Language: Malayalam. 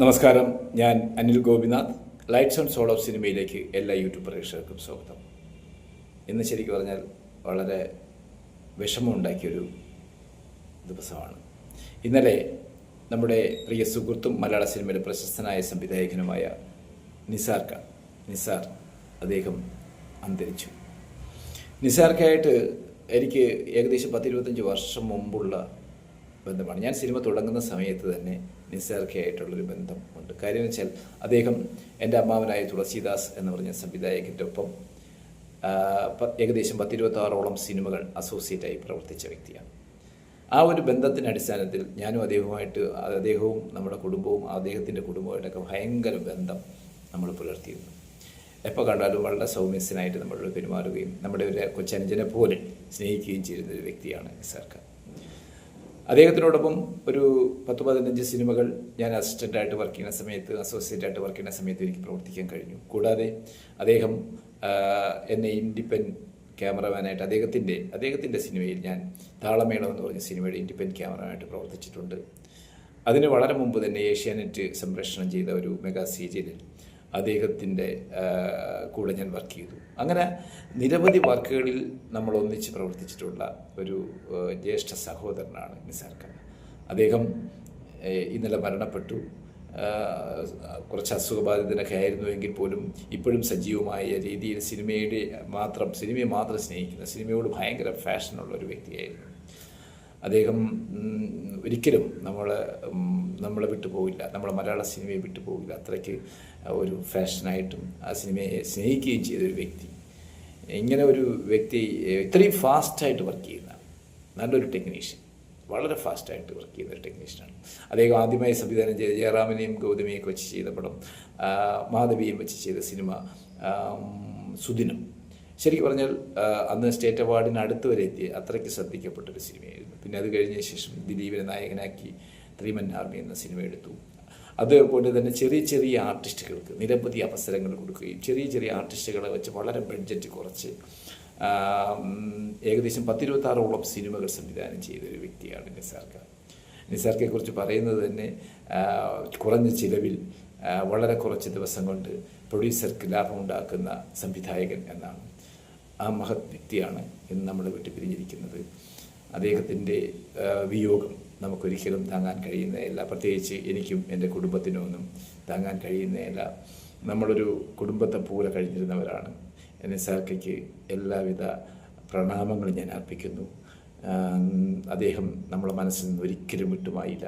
നമസ്കാരം. ഞാൻ Anil Gopinath. Lights on soul of സിനിമയിലേക്ക് എല്ലാ യൂട്യൂബ് പ്രേക്ഷകർക്കും സ്വാഗതം. ഇന്ന് ശരിക്കും പറഞ്ഞാൽ വളരെ വിഷമമുണ്ടാക്കിയൊരു ദിവസമാണ്. ഇന്നലെ നമ്മുടെ പ്രിയ സുഹൃത്തും മലയാള സിനിമയിലെ പ്രശസ്തനായ സംവിധായകനുമായ നിസാർക്ക. നിസാർ അദ്ദേഹം അന്തരിച്ചു. നിസാർക്കായിട്ട് എനിക്ക് ഏകദേശം പത്തിരുപത്തഞ്ച് വർഷം മുമ്പുള്ള ബന്ധമാണ്. ഞാൻ സിനിമ തുടങ്ങുന്ന സമയത്ത് തന്നെ നിസാർക്കയായിട്ടുള്ളൊരു ബന്ധം ഉണ്ട് കാര്യം വെച്ചാൽ അദ്ദേഹം എന്റെ അമ്മാവനായ തുളസീദാസ് എന്ന് പറഞ്ഞ സംവിധായകന്റെ ഒപ്പം ഏകദേശം പത്തിരുപത്താറോളം സിനിമകൾ അസോസിയേറ്റായി പ്രവർത്തിച്ച വ്യക്തിയാണ്. ആ ഒരു ബന്ധത്തിന്റെ അടിസ്ഥാനത്തിൽ ഞാനും അദ്ദേഹവുമായിട്ട് അദ്ദേഹവും നമ്മുടെ കുടുംബവും അദ്ദേഹത്തിന്റെ കുടുംബവുമായിട്ടൊക്കെ ഭയങ്കര ബന്ധം നമ്മൾ പുലർത്തിയിരുന്നു. എപ്പോൾ കണ്ടാലും വളരെ സൗമ്യസ്യനായിട്ട് നമ്മളോട് പെരുമാറുകയും നമ്മുടെ ഒരു കൊച്ചനുജനെ പോലെ സ്നേഹിക്കുകയും ചെയ്യുന്ന ഒരു വ്യക്തിയാണ് നിസാർക്ക. അദ്ദേഹത്തിനോടൊപ്പം ഒരു പത്ത് പതിനഞ്ച് സിനിമകൾ ഞാൻ അസിസ്റ്റന്റായിട്ട് വർക്ക് ചെയ്യുന്ന സമയത്ത് അസോസിയേറ്റ് ആയിട്ട് വർക്ക് ചെയ്യുന്ന സമയത്ത് എനിക്ക് പ്രവർത്തിക്കാൻ കഴിഞ്ഞു. കൂടാതെ അദ്ദേഹം എന്നെ ഇൻഡിപെൻഡ് ക്യാമറമാനായിട്ട് അദ്ദേഹത്തിന്റെ അദ്ദേഹത്തിന്റെ സിനിമയിൽ ഞാൻ താളമേളം എന്ന് പറഞ്ഞ സിനിമയുടെ ഇൻഡിപെൻഡ് ക്യാമറമാനായിട്ട് പ്രവർത്തിച്ചിട്ടുണ്ട്. അതിന് വളരെ മുമ്പ് തന്നെ ഏഷ്യാനെറ്റ് സംപ്രേഷണം ചെയ്ത ഒരു മെഗാ സീരിയലിൽ അദ്ദേഹത്തിന്റെ കൂടെ ഞാൻ വർക്ക് ചെയ്തു. അങ്ങനെ നിരവധി വർക്കുകളിൽ നമ്മൾ ഒന്നിച്ച് പ്രവർത്തിച്ചിട്ടുള്ള ഒരു ജ്യേഷ്ഠ സഹോദരനാണ് നിസാർ ഖാൻ. അദ്ദേഹം ഇന്നലെ മരണപ്പെട്ടു. കുറച്ച് അസുഖബാധിതനൊക്കെ ആയിരുന്നു എങ്കിൽ പോലും ഇപ്പോഴും സജീവമായ രീതിയിൽ സിനിമയുടെ മാത്രം സിനിമയെ മാത്രം സ്നേഹിക്കുന്ന സിനിമയോട് ഭയങ്കര ഫാഷനുള്ള ഒരു വ്യക്തിയായിരുന്നു. അദ്ദേഹം ഒരിക്കലും നമ്മൾ നമ്മളെ വിട്ടു പോകില്ല നമ്മളെ മലയാള സിനിമയെ വിട്ടു പോകില്ല അത്രയ്ക്ക് ഒരു ഫാഷനായിട്ടും ആ സിനിമയെ സ്നേഹിക്കുകയും ചെയ്ത ഒരു വ്യക്തി. ഇങ്ങനെ ഒരു വ്യക്തി ഇത്രയും ഫാസ്റ്റായിട്ട് വർക്ക് ചെയ്യുന്ന നല്ലൊരു ടെക്നീഷ്യൻ. വളരെ ഫാസ്റ്റായിട്ട് വർക്ക് ചെയ്യുന്ന ഒരു ടെക്നീഷ്യനാണ്. അദ്ദേഹം ആദ്യമായി സംവിധാനം ചെയ്ത ജയറാമിനെയും ഗൗതമിയൊക്കെ വെച്ച് ചെയ്ത പടം മാധവിയെയും മാധവിയും വെച്ച് ചെയ്ത സിനിമ സുദിനം. ശരിക്കും പറഞ്ഞാൽ അന്ന് സ്റ്റേറ്റ് അവാർഡിന് അടുത്ത് വരെ എത്തിയ അത്രയ്ക്ക് ശ്രദ്ധിക്കപ്പെട്ടൊരു സിനിമയായിരുന്നു. പിന്നെ അത് കഴിഞ്ഞ ശേഷം ദിലീപിനെ നായകനാക്കി ത്രീമൻ ആർമി എന്ന സിനിമ എടുത്തു. അതുപോലെ തന്നെ ചെറിയ ചെറിയ ആർട്ടിസ്റ്റുകൾക്ക് നിരവധി അവസരങ്ങൾ കൊടുക്കുകയും ചെറിയ ചെറിയ ആർട്ടിസ്റ്റുകളെ വെച്ച് വളരെ ബഡ്ജറ്റ് കുറച്ച് ഏകദേശം പത്തിരുപത്താറോളം സിനിമകൾ സംവിധാനം ചെയ്ത ഒരു വ്യക്തിയാണ് നിസാർക്ക നിസാർക്കയെ കുറിച്ച് പറയുന്നത് തന്നെ കുറഞ്ഞ ചിലവിൽ വളരെ കുറച്ച് ദിവസം കൊണ്ട് പ്രൊഡ്യൂസർക്ക് ലാഭമുണ്ടാക്കുന്ന സംവിധായകൻ എന്നാണ്. ആ മഹത് വ്യക്തിയാണ് ഇന്ന് നമ്മൾ വിട്ടു പിരിഞ്ഞിരിക്കുന്നത്. അദ്ദേഹത്തിന്റെ വിയോഗം നമുക്കൊരിക്കലും താങ്ങാൻ കഴിയുന്നതല്ല പ്രത്യേകിച്ച് എനിക്കും എന്റെ കുടുംബത്തിനും ഒന്നും താങ്ങാൻ കഴിയുന്നതല്ല നമ്മളൊരു കുടുംബത്തെ പോലെ കഴിഞ്ഞിരുന്നവരാണ്. എന്നെ സാക്കയ്ക്ക് എല്ലാവിധ പ്രണാമങ്ങളും ഞാൻ അർപ്പിക്കുന്നു. അദ്ദേഹം നമ്മുടെ മനസ്സിൽ നിന്ന് ഒരിക്കലും വിട്ടുമായില്ല.